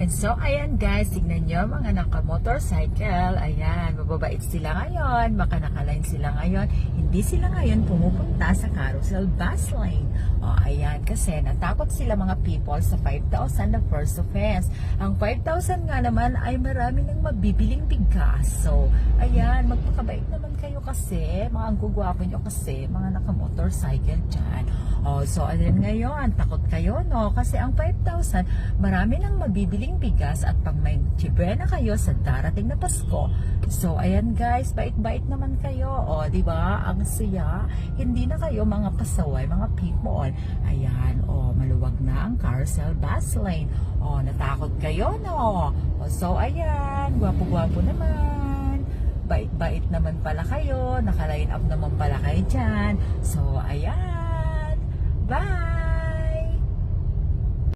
And so, ayan guys, tignan nyo mga naka-motorcycle. Ayan, mababait sila ngayon. Baka nakaline sila ngayon. Hindi sila ngayon pumupunta sa carousel bus lane. O, ayan, kasi natakot sila mga people sa 5,000 na first offense. Ang 5,000 nga naman ay marami ng mabibiling bigas. So, ayan, magpakabait naman kayo kasi. Mga ang gugwapo nyo kasi, mga naka-motorcycle dyan. O, so, ayan ngayon, takot kayo, no? Kasi ang 5,000, marami ng mabibiling bigas at pang may na kayo sa darating na Pasko. So, ayan guys, bait-bait naman kayo. O, di ba? Ang siya. Hindi na kayo mga pasaway, mga people. Ayan, o, maluwag na ang carousel bus lane. O, natakot kayo, no? O, so, ayan, gwapo-gwapo naman. Bait-bait naman pala kayo. Naka-line up naman pala kayo dyan. So, ayan.